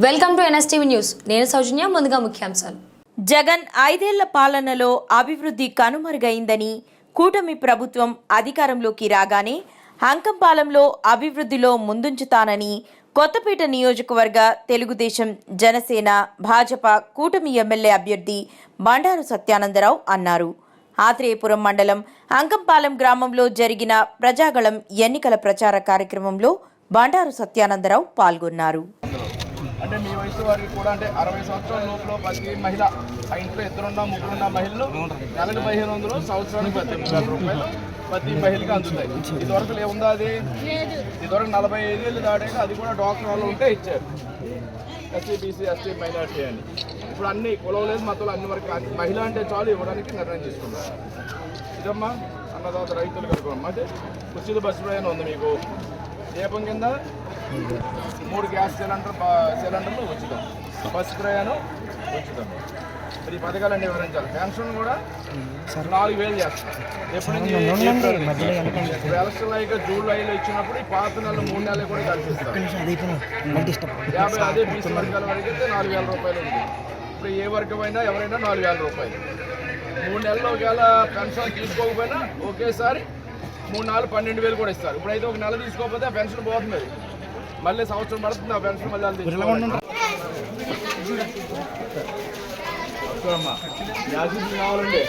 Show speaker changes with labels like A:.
A: Welcome to NSTV news. నేను సౌజన్య ముందుగా ముఖ్యాంశాలు.
B: జగన్ ఐదేళ్ళ పాలనలో అభివృద్ధి కనుమరుగైందని కూటమి ప్రభుత్వం అధికారంలోకి రాగానే అంకంపాలెంలో అభివృద్ధిలో ముందుంచుతానని కొత్తపేట నియోజకవర్గ తెలుగుదేశం జనసేన భాజపా కూటమి ఎమ్మెల్యే అభ్యర్థి బండారు సత్యానందరావు అన్నారు. ఆత్రేయపురం మండలం అంకంపాలెం గ్రామంలో జరిగిన ప్రజాగళం ఎన్నికల ప్రచార కార్యక్రమంలో బండారు సత్యానందరావు పాల్గొన్నారు.
C: అంటే మీ వయసు వారికి కూడా అంటే అరవై సంవత్సరాల లోపల ప్రతి మహిళ ఆ ఇంట్లో ఇద్దరున్న ముగ్గురున్న మహిళలు నెలకు పదిహేను వందలు సంవత్సరానికి పద్దెనిమిది వేల రూపాయలు ప్రతి మహిళకి అందుతాయి. ఇదివరకు ఏముందా అది? ఇదివరకు నలభై ఐదు ఏళ్ళు దాటాక అది కూడా డాక్టర్ వాళ్ళు ఉంటే ఇచ్చారు. ఎస్సీ బీసీ ఎస్టీ మైనార్టీ అని. ఇప్పుడు అన్ని కులం లేదు మతం అన్ని వరకు మహిళ అంటే చాలు ఇవ్వడానికి నిర్ణయం తీసుకున్నారు. ఇదమ్మా అన్నదాత రైతులు కనుకోమ్మా అంటే ఉచిత బస్సు ప్రయాణం ఉంది మీకు. దీపం కింద మూడు గ్యాస్ సిలిండర్ సిలిండర్లు ఉచితం. బస్సు ప్రయాణం ఉచితం. మరి ఈ పథకాలన్నీ వివరించాలి. పెన్షన్ కూడా నాలుగు వేలు చేస్తాం. ఎప్పటి నుంచి అయితే జూలైలో ఇచ్చినప్పుడు ఈ పాత నెలలు మూడు నెలలు కూడా కల్పిస్తారు యాభై అదే బీసీ వర్గాల వరకు అయితే నాలుగు వేల రూపాయలు ఉంది. ఇప్పుడు ఏ వర్గమైనా ఎవరైనా నాలుగు వేల రూపాయలు. మూడు నెలలు ఒకవేళ పెన్షన్ తీసుకోకపోయినా ఒకేసారి మూడు నాలుగు పన్నెండు వేలు కూడా ఇస్తారు. ఇప్పుడైతే ఒక నెల తీసుకోకపోతే ఆ పెన్షన్ పోతుంది. మళ్ళీ సంవత్సరం పడుతుంది ఆ పెన్షన్ మళ్ళీ వాళ్ళు తెచ్చుకోవాలి. వస్తామమ్మా. యాసిడ్ కావాలండి